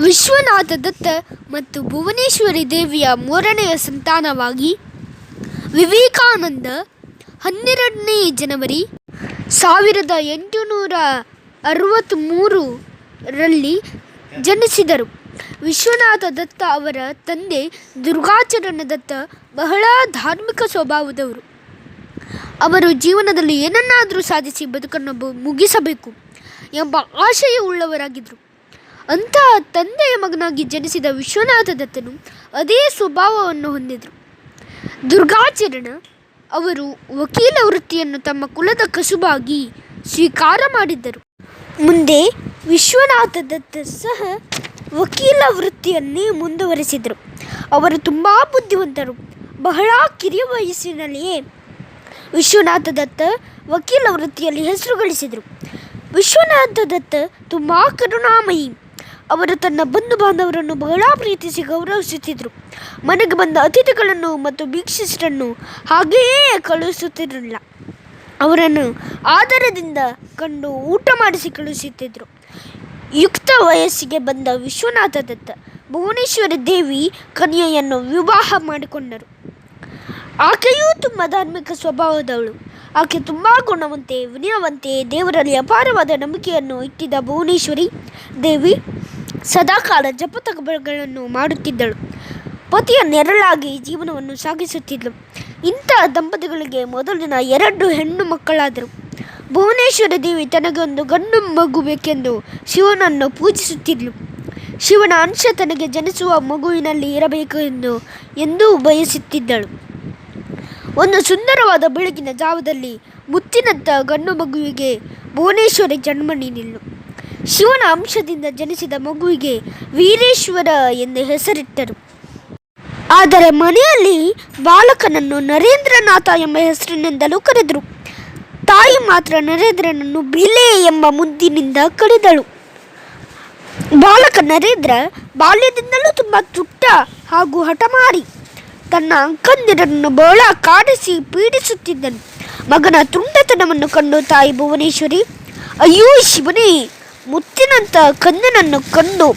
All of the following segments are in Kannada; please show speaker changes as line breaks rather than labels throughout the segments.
ವಿಶ್ವನಾಥ ದತ್ತ ಮತ್ತು ಭುವನೇಶ್ವರಿ ದೇವಿಯ ಮೂರನೆಯ ಸಂತಾನವಾಗಿ ವಿವೇಕಾನಂದ ಹನ್ನೆರಡನೇ ಜನವರಿ ಸಾವಿರದ ಎಂಟುನೂರ ಅರವತ್ತ್ಮೂರರಲ್ಲಿ ಜನಿಸಿದರು. ವಿಶ್ವನಾಥ ದತ್ತ ಅವರ ತಂದೆ ದುರ್ಗಾಚರಣ ದತ್ತ ಬಹಳ ಧಾರ್ಮಿಕ ಸ್ವಭಾವದವರು. ಅವರು ಜೀವನದಲ್ಲಿ ಏನನ್ನಾದರೂ ಸಾಧಿಸಿ ಬದುಕನ್ನು ಮುಗಿಸಬೇಕು ಎಂಬ ಆಶಯವುಳ್ಳವರಾಗಿದ್ದರು ಅಂತಹ ತಂದೆಯ ಮಗನಾಗಿ ಜನಿಸಿದ ವಿಶ್ವನಾಥ ದತ್ತನು ಅದೇ ಸ್ವಭಾವವನ್ನು ಹೊಂದಿದರು. ದುರ್ಗಾಚರಣ ಅವರು ವಕೀಲ ವೃತ್ತಿಯನ್ನು ತಮ್ಮ ಕುಲದ ಕಸುಬಾಗಿ ಸ್ವೀಕಾರ ಮಾಡಿದ್ದರು. ಮುಂದೆ ವಿಶ್ವನಾಥ ದತ್ತ ಸಹ ವಕೀಲ ವೃತ್ತಿಯನ್ನೇ ಮುಂದುವರೆಸಿದರು. ಅವರು ತುಂಬ ಬುದ್ಧಿವಂತರು. ಬಹಳ ಕಿರಿಯ ವಯಸ್ಸಿನಲ್ಲಿಯೇ ವಿಶ್ವನಾಥ ದತ್ತ ವಕೀಲ ವೃತ್ತಿಯಲ್ಲಿ ಹೆಸರು ಗಳಿಸಿದರು ವಿಶ್ವನಾಥ ದತ್ತ ತುಂಬ ಕರುಣಾಮಯಿ. ಅವರು ತನ್ನ ಬಂಧು ಬಾಂಧವರನ್ನು ಬಹಳ ಪ್ರೀತಿಸಿ ಗೌರವಿಸುತ್ತಿದ್ದರು ಮನೆಗೆ ಬಂದ ಅತಿಥಿಗಳನ್ನು ಮತ್ತು ಭಿಕ್ಷಿಸರನ್ನು ಹಾಗೆಯೇ ಕಳುಹಿಸುತ್ತಿರಲಿಲ್ಲ. ಅವರನ್ನು ಆದರದಿಂದ ಕಂಡು ಊಟ ಮಾಡಿಸಿ ಕಳುಹಿಸುತ್ತಿದ್ದರು ಯುಕ್ತ ವಯಸ್ಸಿಗೆ ಬಂದ ವಿಶ್ವನಾಥ ದತ್ತ ಭುವನೇಶ್ವರಿ ದೇವಿ ಕನ್ಯೆಯನ್ನು ವಿವಾಹ ಮಾಡಿಕೊಂಡರು. ಆಕೆಯೂ ತುಂಬ ಧಾರ್ಮಿಕ ಸ್ವಭಾವದವಳು. ಆಕೆ ತುಂಬ ಗುಣವಂತೆ, ವಿನಯವಂತೆ, ದೇವರಲ್ಲಿ ಅಪಾರವಾದ ನಂಬಿಕೆಯನ್ನು ಇಟ್ಟಿದ್ದ ಭುವನೇಶ್ವರಿ ದೇವಿ ಸದಾಕಾಲ ಜಪತಪಗಳನ್ನು ಮಾಡುತ್ತಿದ್ದಳು. ಪತಿಯ ನೆರಳಾಗಿ ಜೀವನವನ್ನು ಸಾಗಿಸುತ್ತಿದ್ದಳು ಇಂಥ ದಂಪತಿಗಳಿಗೆ ಮೊದಲಿನ ಎರಡು ಹೆಣ್ಣು ಮಕ್ಕಳಾದರು. ಭುವನೇಶ್ವರ ದೇವಿ ತನಗೊಂದು ಗಂಡು ಮಗು ಬೇಕೆಂದು ಶಿವನನ್ನು ಪೂಜಿಸುತ್ತಿದ್ದಳು ಶಿವನ ಅಂಶ ತನಗೆ ಜನಿಸುವ ಮಗುವಿನಲ್ಲಿ ಇರಬೇಕು ಎಂದು ಎಂದೂ ಬಯಸುತ್ತಿದ್ದಳು. ಒಂದು ಸುಂದರವಾದ ಬೆಳಗಿನ ಜಾವದಲ್ಲಿ ಮುತ್ತಿನಂಥ ಗಂಡು ಮಗುವಿಗೆ ಭುವನೇಶ್ವರಿ ಜನ್ಮ ನೀಡಿದ್ಳು ಶಿವನ ಅಂಶದಿಂದ ಜನಿಸಿದ ಮಗುವಿಗೆ ವೀರೇಶ್ವರ ಎಂದು ಹೆಸರಿಟ್ಟರು. ಆದರೆ ಮನೆಯಲ್ಲಿ ಬಾಲಕನನ್ನು ನರೇಂದ್ರನಾಥ ಎಂಬ ಹೆಸರಿನಿಂದಲೂ ಕರೆದರು. ತಾಯಿ ಮಾತ್ರ ನರೇಂದ್ರನನ್ನು ಬಿಲೆ ಎಂಬ ಮುದ್ದಿನಿಂದ ಕರೆದಳು ಬಾಲಕ ನರೇಂದ್ರ ಬಾಲ್ಯದಿಂದಲೂ ತುಂಬ ತುಟ್ಟ ಹಾಗೂ ಹಠಮಾರಿ. ತನ್ನ ಅಂಕಂದಿರನ್ನು ಬಹಳ ಕಾಡಿಸಿ ಪೀಡಿಸುತ್ತಿದ್ದನು. ಮಗನ ತುಂಟತನವನ್ನು ಕಂಡು ತಾಯಿ ಭುವನೇಶ್ವರಿ, ಅಯ್ಯೋ ಶಿವನೇ ಮುತ್ತಿನಂಥ ಕಂದನನ್ನು ಕಂದು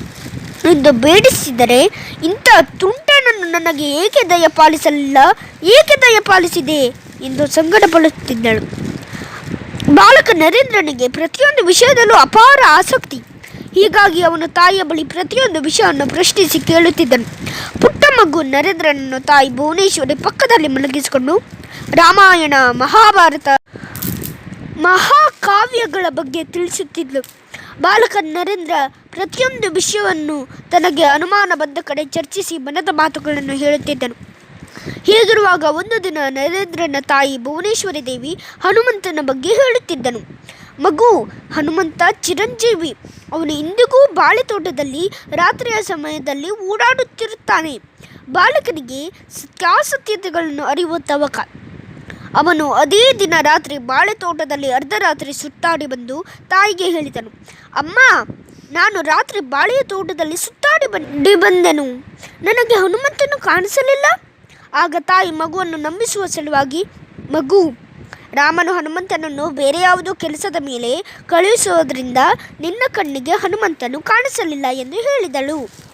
ಎಂದು ಬೇಡಿಸಿದರೆ ಇಂಥ ತುಂಟನನ್ನು ನನಗೆ ಏಕೆ ದಯಪಾಲಿಸಲಿಲ್ಲ ಏಕೆ ದಯಪಾಲಿಸಿದೆ ಎಂದು ಸಂಕಟಪಡುತ್ತಿದ್ದಳು ಬಾಲಕ ನರೇಂದ್ರನಿಗೆ ಪ್ರತಿಯೊಂದು ವಿಷಯದಲ್ಲೂ ಅಪಾರ ಆಸಕ್ತಿ. ಹೀಗಾಗಿ ಅವನು ತಾಯಿಯ ಬಳಿ ಪ್ರತಿಯೊಂದು ವಿಷಯವನ್ನು ಪ್ರಶ್ನಿಸಿ ಕೇಳುತ್ತಿದ್ದನು. ಪುಟ್ಟ ಮಗು ನರೇಂದ್ರನನ್ನು ತಾಯಿ ಭುವನೇಶ್ವರಿ ಪಕ್ಕದಲ್ಲಿ ಮಲಗಿಸಿಕೊಂಡು, ರಾಮಾಯಣ, ಮಹಾಭಾರತ, ಮಹಾಕಾವ್ಯಗಳ ಬಗ್ಗೆ ತಿಳಿಸುತ್ತಿದ್ಲು. ಬಾಲಕ ನರೇಂದ್ರ ಪ್ರತಿಯೊಂದು ವಿಷಯವನ್ನು ತನಗೆ ಅನುಮಾನ ಬಂದ ಕಡೆ ಚರ್ಚಿಸಿ ಮನದ ಮಾತುಗಳನ್ನು ಹೇಳುತ್ತಿದ್ದನು. ಹೀಗಿರುವಾಗ ಒಂದು ದಿನ ನರೇಂದ್ರನ ತಾಯಿ ಭುವನೇಶ್ವರಿ ದೇವಿ ಹನುಮಂತನ ಬಗ್ಗೆ ಹೇಳುತ್ತಿದ್ದನು. ಮಗು, ಹನುಮಂತ ಚಿರಂಜೀವಿ, ಅವನು ಇಂದಿಗೂ ಬಾಳೆತೋಟದಲ್ಲಿ ರಾತ್ರಿಯ ಸಮಯದಲ್ಲಿ ಓಡಾಡುತ್ತಿರುತ್ತಾನೆ. ಬಾಲಕನಿಗೆ ಸತ್ಯಾಸತ್ಯತೆಗಳನ್ನು ಅರಿಯುವ ತವಕ. ಅವನು ಅದೇ ದಿನ ರಾತ್ರಿ ಬಾಳೆ ತೋಟದಲ್ಲಿ ಅರ್ಧರಾತ್ರಿ ಸುತ್ತಾಡಿ ಬಂದು ತಾಯಿಗೆ ಹೇಳಿದನು, ಅಮ್ಮ, ನಾನು ರಾತ್ರಿ ಬಾಳೆ ತೋಟದಲ್ಲಿ ಸುತ್ತಾಡಿ ಬಂಡಿ ಬಂದೆನು. ನನಗೆ ಹನುಮಂತನು ಕಾಣಿಸಲಿಲ್ಲ. ಆಗ ತಾಯಿ ಮಗುವನ್ನು ನಂಬಿಸುವ ಸಲುವಾಗಿ, ಮಗು, ರಾಮನು ಹನುಮಂತನನ್ನು ಬೇರೆ ಯಾವುದೋ ಕೆಲಸದ ಮೇಲೆ ಕಳುಹಿಸುವುದರಿಂದ ನಿನ್ನ ಕಣ್ಣಿಗೆ ಹನುಮಂತನು ಕಾಣಿಸಲಿಲ್ಲ ಎಂದು ಹೇಳಿದಳು.